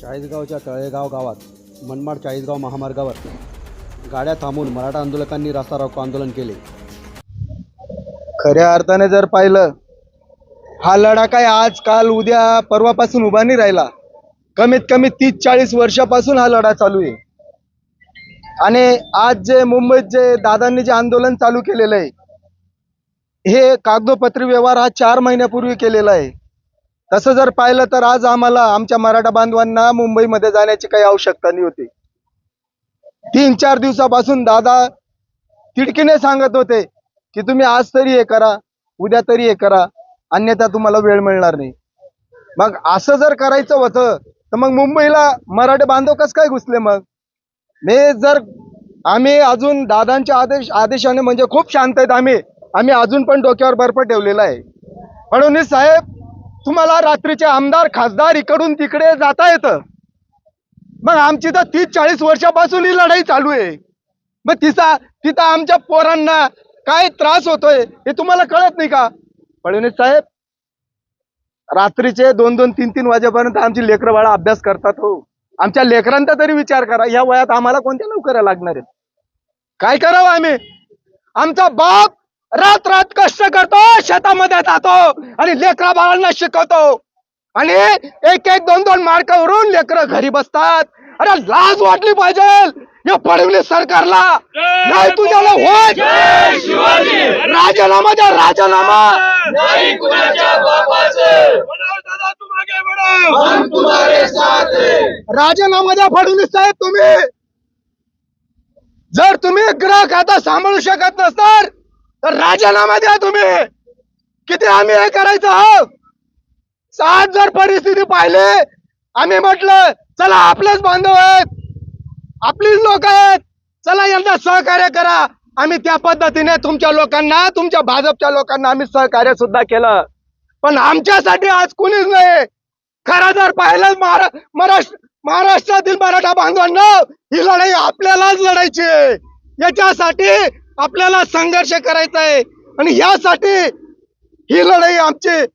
चाळीसगावच्या तळेगाव गावात मनमाड चाळीसगाव महामार्गावर गाड्या थांबून मराठा आंदोलकांनी रास्ता रोको आंदोलन केले. खऱ्या अर्थाने जर पाहिलं हा लढा काय आज काल उद्या परवापासून उभा नाही राहिला. कमीत कमी तीस चाळीस वर्षापासून हा लढा चालू आहे. आणि आज जे मुंबईत जे दादांनी जे आंदोलन चालू केलेलं आहे हे कागदोपत्री व्यवहार हा चार महिन्यापूर्वी केलेला आहे. तसं जर पाहिलं तर आज आम्हाला आमच्या मराठा बांधवांना मुंबईमध्ये जाण्याची काही आवश्यकता नाही होती. तीन चार दिवसापासून दादा तिडकीने सांगत होते की तुम्ही आज तरी हे करा उद्या तरी हे करा अन्यथा तुम्हाला वेळ मिळणार नाही. मग असं जर करायचं होतं तर मग मुंबईला मराठे बांधव कस काय घुसले मग? मी जर आम्ही अजून दादांच्या आदेश आदेशाने म्हणजे खूप शांत आहेत आम्ही आम्ही अजून पण डोक्यावर बर्फ ठेवलेला आहे. फडणवीस साहेब तुम्हाला रात्रीचे आमदार खासदार इकडून तिकडे जाता येतं. मग आमची तर तीस चाळीस वर्षापासून ही लढाई चालू आहे. मग तिचा तिथं आमच्या पोरांना काय त्रास होतोय हे तुम्हाला कळत नाही का? फडणवीस साहेब रात्रीचे दोन दोन तीन तीन वाजेपर्यंत आमची लेकरं बाळा अभ्यास करतात हो. आमच्या लेकरांचा तरी विचार करा. या वयात आम्हाला कोणत्या नोकऱ्या लागणार आहेत? काय करावं आम्ही? आमचा बाप रात रात कष्ट करतो शेतामध्ये जातो आणि लेकरा बाळांना शिकवतो. आणि एक एक दोन दोन मार्कावरून लेकरं घरी बसतात. अरे लाज वाटली पाहिजे. या फडणवीस सरकारला. नाही तुझ्याला होत. राजीनामा द्या राजीनामा. राजीनामा द्या फडणवीस साहेब तुम्ही. जर तुम्ही ग्रह खाता सांभाळू शकत नसणार तर राजीनामा द्या तुम्ही. किती आम्ही हे करायचं आहोत सात जर परिस्थिती पाहिली आम्ही म्हटलं चला आपलेच बांधव आहेत. आपलीच लोक आहेत. चला यांना सहकार्य करा. आम्ही त्या पद्धतीने तुमच्या लोकांना तुमच्या भाजपच्या लोकांना आम्ही सहकार्य सुद्धा केलं. पण आमच्यासाठी आज कुणीच नाही. खरं जर पाहिलं महारा- महाराष्ट्र महाराष्ट्रातील मराठा बांधवांना ही लढाई आपल्यालाच लढायची आहे. याच्यासाठी आपल्याला संघर्ष करायचा आहे. आणि यासाठी ही लढाई आमची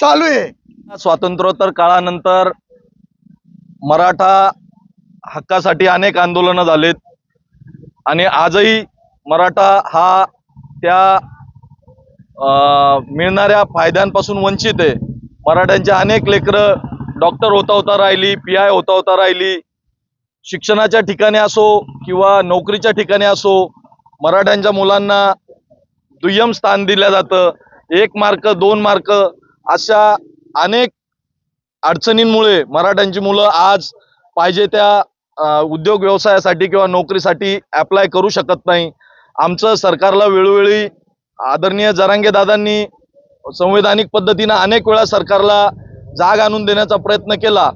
चालू आहे. स्वातंत्र्योत्तर काळानंतर मराठा हक्कासाठी अनेक आंदोलनं झालेत. आणि आजही मराठा हा त्या अं, मिळणाऱ्या फायद्यांपासून वंचित आहे. मराठ्यांचे अनेक लेकरं डॉक्टर होता होता राहिली पी आय होता होता राहिली. शिक्षणाच्या ठिकाणी असो किंवा नोकरीच्या ठिकाणी असो मराठ्यांच्या मुलांना दुय्यम स्थान दिलं जातं. एक मार्क दोन मार्क अशा अनेक अडचणींमुळे मराठ्यांची मुलं आज पाहिजे त्या उद्योग व्यवसायासाठी किंवा नोकरीसाठी अप्लाय करू शकत नाही. आमचं सरकारला वेळोवेळी आदरणीय जरांगे दादांनी संवैधानिक पद्धतीनं अनेक वेळा सरकारला जाग आणून देण्याचा प्रयत्न केला.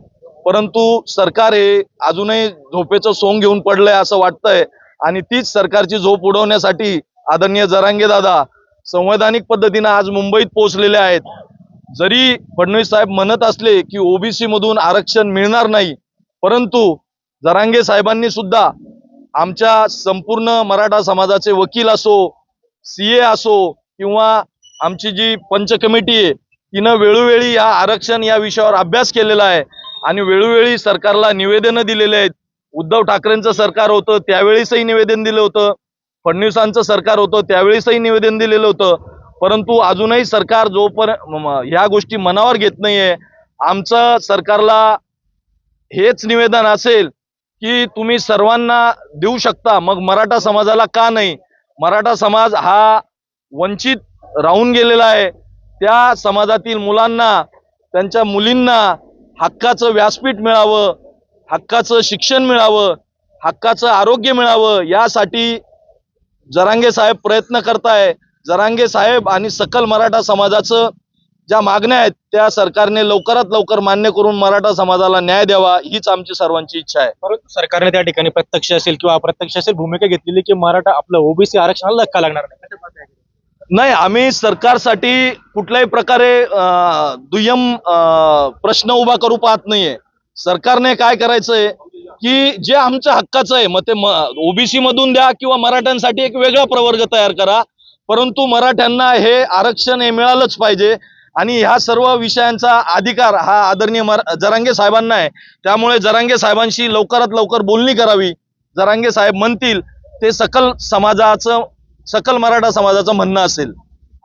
परंतु सरकार हे अजूनही झोपेचं सोंग घेऊन पडलंय असं वाटतंय. आणि तीच सरकारची झोप उडवण्यासाठी आदरणीय जरांगे दादा संवैधानिक पद्धतीनं आज मुंबईत पोहोचलेले आहेत. जरी फडणवीस साहेब म्हणत असले की ओबीसी मधून आरक्षण मिळणार नाही परंतु जरांगे साहेबांनी सुद्धा आमच्या संपूर्ण मराठा समाजाचे वकील असो सीए असो किंवा आमची जी पंच कमिटी आहे तिनं वेळोवेळी या आरक्षण या विषयावर अभ्यास केलेला आहे. आणि वेळोवेळी सरकारला निवेदनं दिलेले आहेत. उद्धव ठाकरेंचं सरकार होतं त्यावेळेसही निवेदन दिलं होतं. फडणवीसांचं सरकार होतं त्यावेळेसही निवेदन दिलेलं होतं. परंतु अजूनही सरकार जोपर्यंत ह्या गोष्टी मनावर घेत नाहीये. आमचं सरकारला हेच निवेदन असेल की तुम्ही सर्वांना देऊ शकता. मग मराठा समाजाला का नाही? मराठा समाज हा वंचित राहून गेलेला आहे. त्या समाजातील मुलांना त्यांच्या मुलींना हक्काचं व्यासपीठ मिळावं हक्काचं शिक्षण मिळावं हक्काचं आरोग्य मिळावं यासाठी जरांगे साहेब प्रयत्न करताय. जरांगे साहेब आणि सकल मराठा समाजाचं ज्या मागण्या आहेत त्या सरकारने लवकरात लवकर मान्य करून मराठा समाजाला न्याय द्यावा हीच आमची सर्वांची इच्छा आहे. परंतु सरकारने त्या ठिकाणी प्रत्यक्ष असेल किंवा अप्रत्यक्ष असेल भूमिका घेतलेली की मराठा आपलं ओबीसी आरक्षणाला धक्का लागणार नाही. नाही आम्ही सरकारसाठी कुठल्याही प्रकारे दुय्यम प्रश्न उभा करू पाहत नाहीये. सरकारने काय करायचंय की जे आमच्या हक्काचं आहे मग ते ओबीसी मधून द्या किंवा मराठ्यांसाठी एक वेगळा प्रवर्ग तयार करा. परंतु मराठ्यांना हे आरक्षण हे मिळालंच पाहिजे. आणि ह्या सर्व विषयांचा अधिकार हा आदरणीय जरांगे साहेबांना आहे. त्यामुळे जरांगे साहेबांशी लवकरात लवकर बोलणी करावी. जरांगे साहेब म्हणतील ते सकल समाजाचं सकल मराठा समाजाचं म्हणणं असेल.